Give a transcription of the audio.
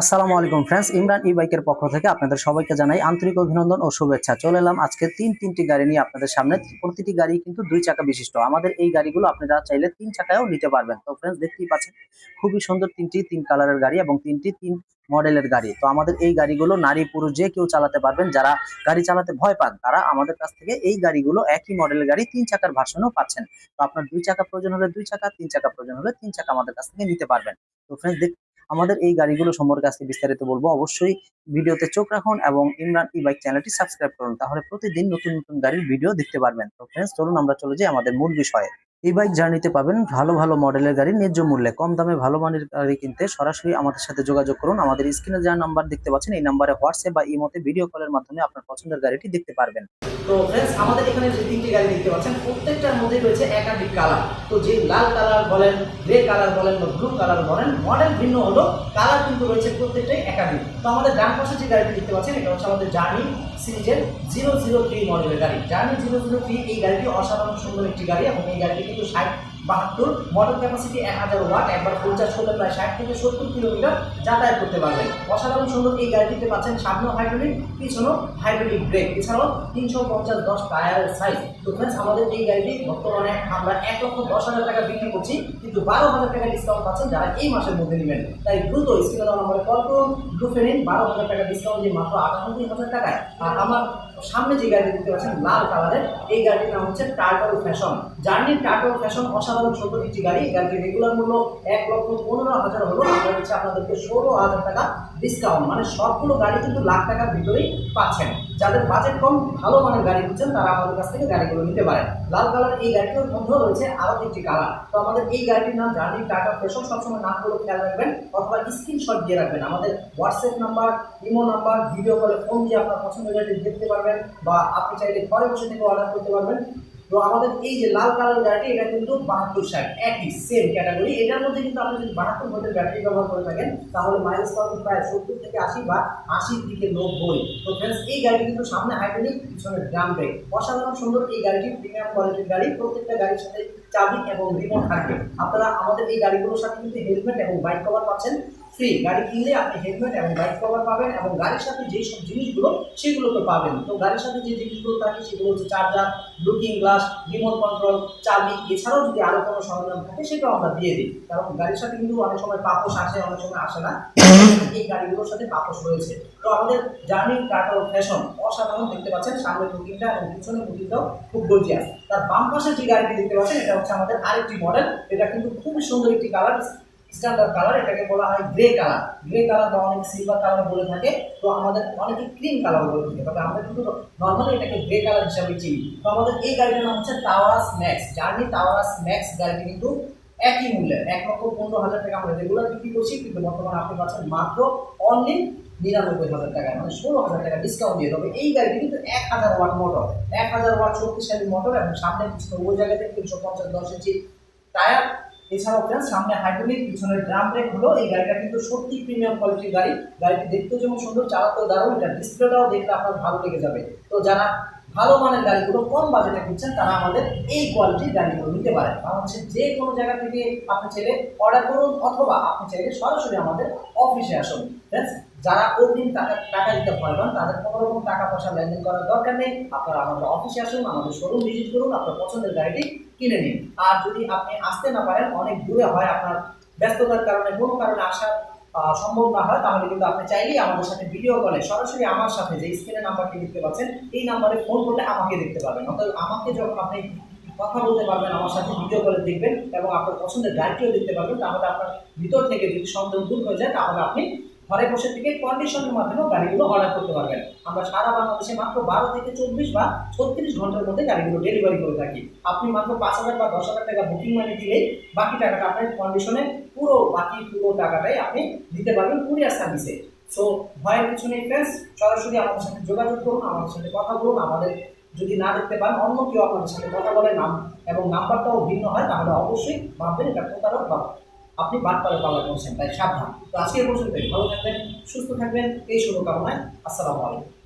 আসসালামু আলাইকুম ফ্রেন্ডস ইমরান ই বাইকের পক্ষ থেকে আপনাদের সবাইকে জানাই আন্তরিক অভিনন্দন ও শুভেচ্ছা। চলে এলাম আজকে তিন তিনটি গাড়ি নিয়ে আপনাদের সামনে। প্রতিটি গাড়ি কিন্তু দুই চাকা বিশিষ্ট। আমাদের এই গাড়িগুলো আপনি আপনারা চাইলে তিন চাকায়ও নিতে পারবেন। তো ফ্রেন্ডস দেখতেই পাচ্ছেন, খুবই সুন্দর তিনটি তিন কালারের গাড়ি এবং তিনটি তিন মডেলের গাড়ি। তো আমাদের এই গাড়িগুলো নারী পুরুষ যে কেউ চালাতে পারবেন, যারা গাড়ি চালাতে ভয় পান, তারা আমাদের কাছ থেকে এই গাড়িগুলো একই মডেলের গাড়ি তিন চাকার ভার্সনও পাচ্ছেন। তো আপনার দুই চাকা প্রয়োজন হলে দুই চাকা, তিন চাকা প্রয়োজন হলে তিন চাকা আমাদের কাছ থেকে নিতে পারবেন। তো ফ্রেন্ডস আমাদের এই গাড়িগুলো সম্পর্কে আজকে বিস্তারিত বলব। অবশ্যই ভিডিওতে চোখ রাখুন এবং ইমরান ই বাইক চ্যানেলটি সাবস্ক্রাইব করুন, তাহলে প্রতিদিন নতুন নতুন গাড়ির ভিডিও দেখতে পারবেন। তো ফ্রেন্ডস চলুন আমরা চলে যাই আমাদের মূল বিষয়ে। এই বাইক জার্নিতে পাবেন ভালো ভালো মডেলের গাড়ি, ন্যায্য মূল্যে। কম দামে ভালো মানের গাড়ি কিনতে সরাসরি আমাদের সাথে যোগাযোগ করুন। আমাদের স্ক্রিনে যা নাম্বার দেখতে পাচ্ছেন, এই নাম্বারে হোয়াটসঅ্যাপ বা ইমোতে ভিডিও কলের মাধ্যমে আপনার পছন্দের গাড়িটি দেখতে পারবেন। তো ফ্রেন্ডস আমাদের এখানে যে তিনটি গাড়ি দেখতে পাচ্ছেন, প্রত্যেকটার মধ্যে রয়েছে একাধিক কালার তো যে লাল কালার বলেন গ্রে কালার বলেন বা ব্লু কালার বলেন মডেল ভিন্ন হলো কালার কিন্তু রয়েছে প্রত্যেকটাই একাধিক। তো আমাদের ডান পাশে যে গাড়িটি দেখতে পাচ্ছেন, এটা হচ্ছে আমাদের জার্নি সিরিজের জিরো জিরো থ্রি মডেলের গাড়ি। জার্নি জিরো জিরো থ্রি এই গাড়িটি অসাধারণ সুন্দর একটি গাড়ি এবং এই গাড়িটি কিন্তু ষাট বাহাত্তর মডেল ক্যাপাসিটি এক হাজার ওয়াট একবার ফুল চার্জ করলে প্রায় ষাট থেকে সত্তর কিলোমিটার যাতায়াত করতে পারবেন। অসাধারণ সুন্দর এই গাড়িটিতে পাচ্ছেন, সামনেও হাইড্রোলিক পিছনেও হাইড্রোলিক ব্রেক এছাড়াও তিনশো পঞ্চাশ দশ টায়ারের সাইজ তো ফ্রেন্ডস আমাদের এই গাড়িটি বর্তমানে আমরা এক লক্ষ দশ হাজার টাকা বিক্রি করছি, কিন্তু বারো হাজার টাকা ডিসকাউন্ট পাচ্ছেন যারা এই মাসের মধ্যে নেবেন। তাই দ্রুত স্ক্রিনে দেওয়া নম্বরে কল করুন গ্রুপে নিন, বারো হাজার টাকা ডিসকাউন্ট দিয়ে মাত্র আটানব্বই হাজার টাকায়। আর আমার সামনে যে গাড়ি দেখতে পাচ্ছেন, লাল কালারের এই গাড়িটির নাম হচ্ছে টার্টল ফ্যাশন জার্নির টার্টল ফ্যাশন অসাধারণ সুন্দর একটি গাড়ি। এই গাড়িটির রেগুলার মূল্য এক লক্ষ পনেরো হাজার হলো। আমরা দিচ্ছি আপনাদেরকে ষোলো হাজার টাকা ডিসকাউন্ট মানে সবগুলো গাড়ি কিন্তু লাখ টাকার ভিতরেই পাচ্ছেন। যাদের বাজেট কম, ভালো মানের গাড়ি খুঁজছেন, তারা আমাদের কাছ থেকে গাড়িগুলো নিতে পারেন। লাল কালার এই গাড়িটির মধ্যেও রয়েছে আরও একটি কালার তো আমাদের এই গাড়িটির নাম জার্নি টাটা ফ্যাশন সবসময় নামগুলো খেয়াল রাখবেন অথবা স্ক্রিনশট দিয়ে রাখবেন। আমাদের WhatsApp number imo number video কলে ফোন দিয়ে আপনার পছন্দের গাড়ি দেখতে পারবেন বা আপনি চাইলে ঘরে বসে থেকে অর্ডার করতে পারবেন। তো আমাদের এই যে লাল কালার গাড়িটি, এটা কিন্তু বাহাত্তর ষাট, একই সেম ক্যাটাগরি এটার মধ্যে কিন্তু আপনি যদি বাহাত্তর ভোল্টের ব্যাটারি ব্যবহার করে থাকেন, তাহলে মাইলেজ পাবেন প্রায় সত্তর থেকে আশি বা আশির দিকে নব্বই। তো ফ্রেন্ডস এই গাড়ি কিন্তু সামনে হাইড্রোলিক পিছনে ড্রাম ব্রেক অসাধারণ সুন্দর এই গাড়িটি প্রিমিয়াম কোয়ালিটির গাড়ি। প্রত্যেকটা গাড়ির সাথে চাবি এবং রিমোট থাকবে। আপনারা আমাদের এই গাড়িগুলোর সাথে কিন্তু হেলমেট এবং বাইক কভার পাচ্ছেন। ফ্রি গাড়ি কিনলে আপনি হেলমেট এবং বাইক কভার পাবেন এবং গাড়ির সাথে যেই সব জিনিসগুলো, সেগুলো তো পাবেন। তো গাড়ির সাথে যে জিনিসগুলো থাকে, সেগুলো হচ্ছে charger looking glass remote control চাবি, এছাড়াও যদি আরও কোনো সরঞ্জাম থাকে, সেটাও আমরা দিয়ে দিই। কারণ গাড়ির সাথে কিন্তু অনেক সময় পাপোশ আসে, অনেক সময় আসে না। এই গাড়িগুলোর সাথে পাপস রয়েছে। তো আমাদের জার্নি কাটার ফ্যাশন অসাধারণ দেখতে পাচ্ছেন। সামনে বুকিংটা এবং পিছনে বুকিংটাও খুব গর্জিয়াস তার বাম পাশে যে গাড়িটি দেখতে পাচ্ছেন, এটা হচ্ছে আমাদের আরেকটি মডেল এটা কিন্তু খুবই সুন্দর একটি কালার স্ট্যান্ডার্ড কালার এটাকে বলা হয় গ্রে কালার গ্রে কালার বা অনেক সিলভার কালার বলে থাকে, তো আমাদের অনেকে ক্রিম কালার বলে থাকে। তবে আমরা কিন্তু নর্মালি এটাকে গ্রে কালার হিসাবে চিনি। তো আমাদের এই গাড়িটার নাম হচ্ছে Taurus max journey Taurus max গাড়িটি কিন্তু একই মূল্যের, এক লক্ষ পনেরো হাজার টাকা। আমরা রেগুলার বিক্রি করছি, কিন্তু বর্তমানে আপনি পাচ্ছেন মাত্র অনলি নিরানব্বই হাজার টাকায় মানে ষোলো হাজার টাকা ডিসকাউন্ট দিয়ে। তবে এই গাড়িটি কিন্তু এক হাজার ওয়াট মোটর এক হাজার ওয়াট শক্তিশালী মোটর এবং সামনে পিছনে ওই জায়গাতে তিনশো পঞ্চাশ দশ ইঞ্চি টায়ার এছাড়াও ফ্রেন্ড সামনে হাইড্রোলিক পিছনের ড্রাম ব্রেক হলো এই গাড়িটা কিন্তু সত্যি প্রিমিয়াম কোয়ালিটির গাড়ি। গাড়িটি দেখতেও যেমন সুন্দর, চালাতেও দারুণ, এটা ডিসপ্লেটাও দেখলে আপনার ভালো লেগে যাবে। তো যারা ভালো মানের গাড়িগুলো কম বাজেটে কিনছেন তারা আমাদের এই কোয়ালিটির গাড়িগুলো নিতে পারেন। বাংলাদেশের যে কোনো জায়গা থেকে আপনি চাইলে অর্ডার করুন, অথবা আপনি চাইলে সরাসরি আমাদের অফিসে আসুন। যারা অগ্রিম টাকা টাকা দিতে পারবেন তাদের কোনো রকম টাকা পয়সা লেনদেন করার দরকার নেই। আপনারা আমাদের অফিসে আসুন, আমাদের শোরুম ভিজিট করুন, আপনার পছন্দের গাড়িটি কিনে নিন। আর যদি আপনি আসতে না পারেন, অনেক দূরে হয় আপনার ব্যস্ততার কারণে, কোনো কারণে আসা সম্ভব না হয়, তাহলে কিন্তু আপনি চাইলেই আমাদের সাথে ভিডিও কলে সরাসরি আমার সাথে যে স্ক্রিনে নাম্বারটি দেখতে পাচ্ছেন, এই নাম্বারে ফোন করলে আমাকে দেখতে পাবেন। অর্থাৎ আমাকে যখন আপনি কথা বলতে পারবেন, আমার সাথে ভিডিও কলে দেখবেন এবং আপনার পছন্দের গাড়িটিও দেখতে পারবেন, তাহলে আপনার ভিতর থেকে যদি সন্দেহ দূর হয়ে যায়, তাহলে আপনি ঘরে বসে থেকে কন্ডিশনের মাধ্যমেও গাড়িগুলো অর্ডার করতে পারবেন। আমরা সারা বাংলাদেশে মাত্র বারো থেকে চব্বিশ বা ছত্রিশ ঘণ্টার মধ্যে গাড়িগুলো ডেলিভারি করে থাকি। আপনি মাত্র পাঁচ হাজার বা দশ হাজার টাকা বুকিং মানি দিলেই বাকি টাকাটা আপনার কন্ডিশনে পুরো, বাকি পুরো টাকাটাই আপনি দিতে পারবেন কুরিয়ার সার্ভিসে সো ভয়ের কিছু নেই ফ্রেন্ডস সরাসরি আমাদের সাথে যোগাযোগ করুন, আমাদের সাথে কথা বলুন, আমাদের যদি না দেখতে পান, অন্য কেউ আপনাদের সাথে কথা বলে নাম এবং নাম্বারটাও ভিন্ন হয়, তাহলে অবশ্যই ভাববেন এটা প্রতারক বা আপনি বাটপারে পাল্লা করছেন, তাই সাবধান। তো আজকে পর্যন্ত ভালো থাকবেন, সুস্থ থাকবেন, এই শুভকামনায় আসসালামু আলাইকুম।